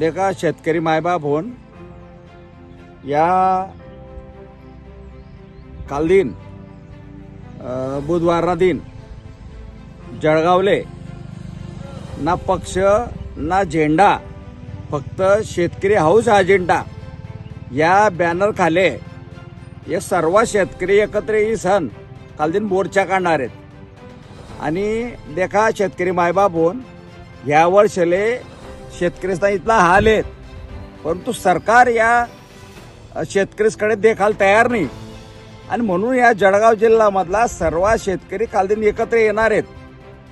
देखा शेतकरी मायबाप होऊन या काल दिन बुधवारा दिन जळगावले ना पक्ष ना झेंडा फक्त शेतकरी हाऊस अजेंडा या बॅनर खाले हे सर्व शेतकरी एकत्र ही सण काल दिन मोर्चा काढणार आहेत. आणि देखा शेतकरी मायबाप होऊन या वर्षले शेतकरीचा इथला हाल आहेत. परंतु सरकार या शेतकरीकडे देखाल तयार नाही. आणि म्हणून या जळगाव जिल्ह्यामधला सर्व शेतकरी काल दिन एकत्र येणार आहेत.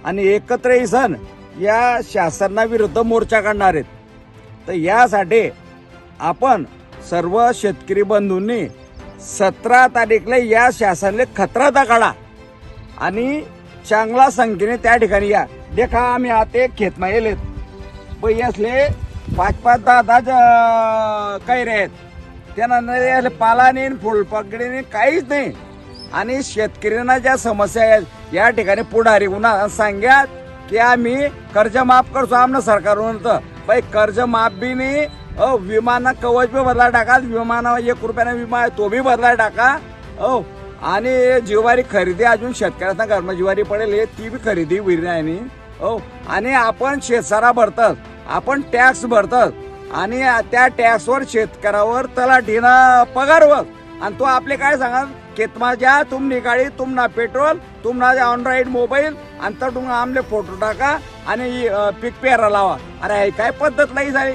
आणि एकत्र ही सण या शासनाविरुद्ध मोर्चा काढणार आहेत. तर यासाठी आपण सर्व शेतकरी बंधूंनी सतरा तारीखला या शासनाला खतरा काढा आणि चांगला संख्येने त्या ठिकाणी या. देखा आम्ही आता खेतमा येलेत पै असले पाच पाच दहा दहा कैरे आहेत. त्यांना नाही असले नाही फुलपकडी काहीच नाही. आणि शेतकऱ्यांना ज्या समस्या आहेत या ठिकाणी पुढारी उन्हा सांग्यात की आम्ही कर्ज माफ करतो आमनं सरकारवरून तर बाई कर्ज माफ बी नाही अ विमाना कवच बी बदला टाका विमाना एक रुपयाने विमा आहे तो बी बदला टाका. हो आणि जिवारी खरेदी अजून शेतकऱ्यांना घरमा जिवारी पडेल हे ती बी खरेदी होईल नाही. हो आणि आपण शेतसारा भरतात. आपण टॅक्स भरतात. आणि त्या टॅक्सवर शेतकऱ्यावर तलाठीनं पगार वर. आणि तो आपले काय सांगा केतमा जा तुम निकाळी तुम ना पेट्रोल तुम ना ऑन मोबाईल आणि तर तुम आमले फोटो टाका आणि पीक पेरा लावा. अरे हे काय पद्धत नाही झाली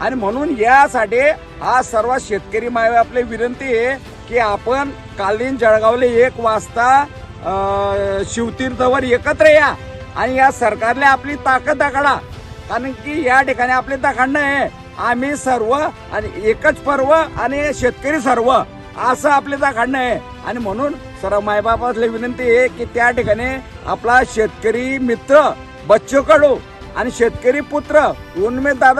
आणि म्हणून यासाठी हा सर्व शेतकरी माय आपली विनंती आहे की आपण कालीन जळगावले एक वाजता शिवतीर्थवर एकत्र या. आणि या सरकारला आपली ताकद दाखडा कारण की या ठिकाणी आपली दाखडणं आहे. आम्ही सर्व आणि एकच पर्व आणि शेतकरी सर्व असं आपले दाखडणं आहे. आणि म्हणून सर्व मायबापासले विनंती आहे की त्या ठिकाणी आपला शेतकरी मित्र बच्चू कडू आणि शेतकरी पुत्र उन्मेद दादा